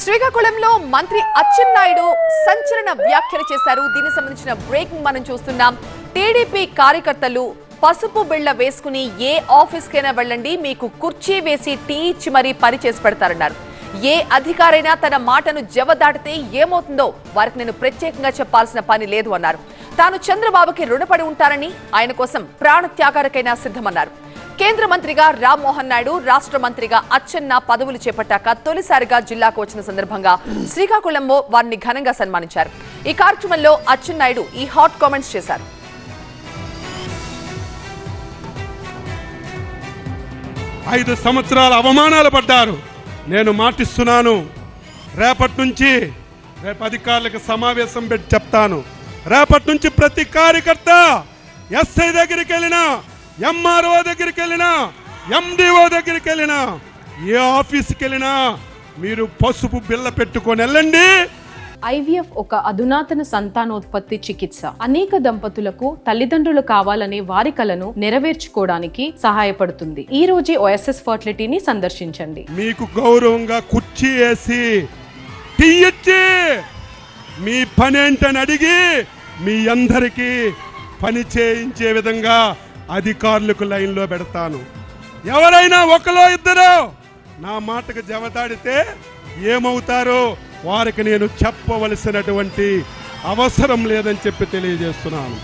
శ్రీకాకుళంలో మంత్రి అచ్చెన్నాయుడు సంచలన వ్యాఖ్యలు చేశారు. దీనికి సంబంధించిన బ్రేకింగ్ మనం చూస్తున్నాం. టీడీపీ కార్యకర్తలు పసుపు బిళ్ళ వేసుకుని ఏ ఆఫీస్కైనా వెళ్ళండి. మీకు కుర్చీ వేసి టీ ఇచ్చి మరీ పని చేసి పెడతారన్నారు. ఏ అధికారైనా తన మాటను జవ దాటితే ఏమవుతుందో వారికి నేను ప్రత్యేకంగా చెప్పాల్సిన పని లేదు అన్నారు. తాను చంద్రబాబుకి రుణపడి ఉంటారని ఆయన కోసం ప్రాణత్యాగానికైనా సిద్ధమన్నారు. కేంద్ర మంత్రిగా రామ్మోహన్ నాయుడు రాష్ట్ర మంత్రిగా అచ్చెన్న పదవులు చేపట్టాక తొలిసారిగా జిల్లాకు వచ్చిన సందర్భంగా శ్రీకాకుళంలో వారిని ఘనంగా సన్మానించారు. ఈ కార్యక్రమంలో అచ్చెన్నాయుడు ఈ హాట్ కామెంట్స్ చేశారు. ఐదు సంవత్సరాల అవమానాలు పడ్డారు. నేను మాటిస్తున్నాను. రేపటి నుంచి రేపు అధికారులకు సమావేశం పెట్టి చెప్తాను. రేపటి నుంచి ప్రతి కార్యకర్త ఎస్ఐ దగ్గరికి వెళ్ళినా ఎంఆర్ఓ దగ్గరికి వెళ్ళినా ఎండిఓ దగ్గరికి వెళ్ళినా ఏ ఆఫీస్కి వెళ్ళినా మీరు పసుపు బిల్ల పెట్టుకొని వెళ్ళండి. ఐవీఎఫ్ ఒక అధునాతన సంతానోత్పత్తి చికిత్స. అనేక దంపతులకు తల్లిదండ్రులు కావాలనే వారి కలను నెరవేర్చుకోవడానికి సహాయపడుతుంది. ఈ రోజే ఓఎస్ఎస్ ఫర్టిలిటీని సందర్శించండి. మీకు గౌరవంగా కుర్చీ వేసి టీ ఇచ్చి మీ పని ఏంటని అడిగి మీ అందరికీ పని చేయించే విధంగా అధికారులకు లైన్లో పెడతాను. ఎవరైనా ఒకలో ఇద్దరు నా మాటకు జమతాడితే ఏమవుతారో వారికి నేను చెప్పవలసినటువంటి అవసరం లేదని చెప్పి తెలియజేస్తున్నాను.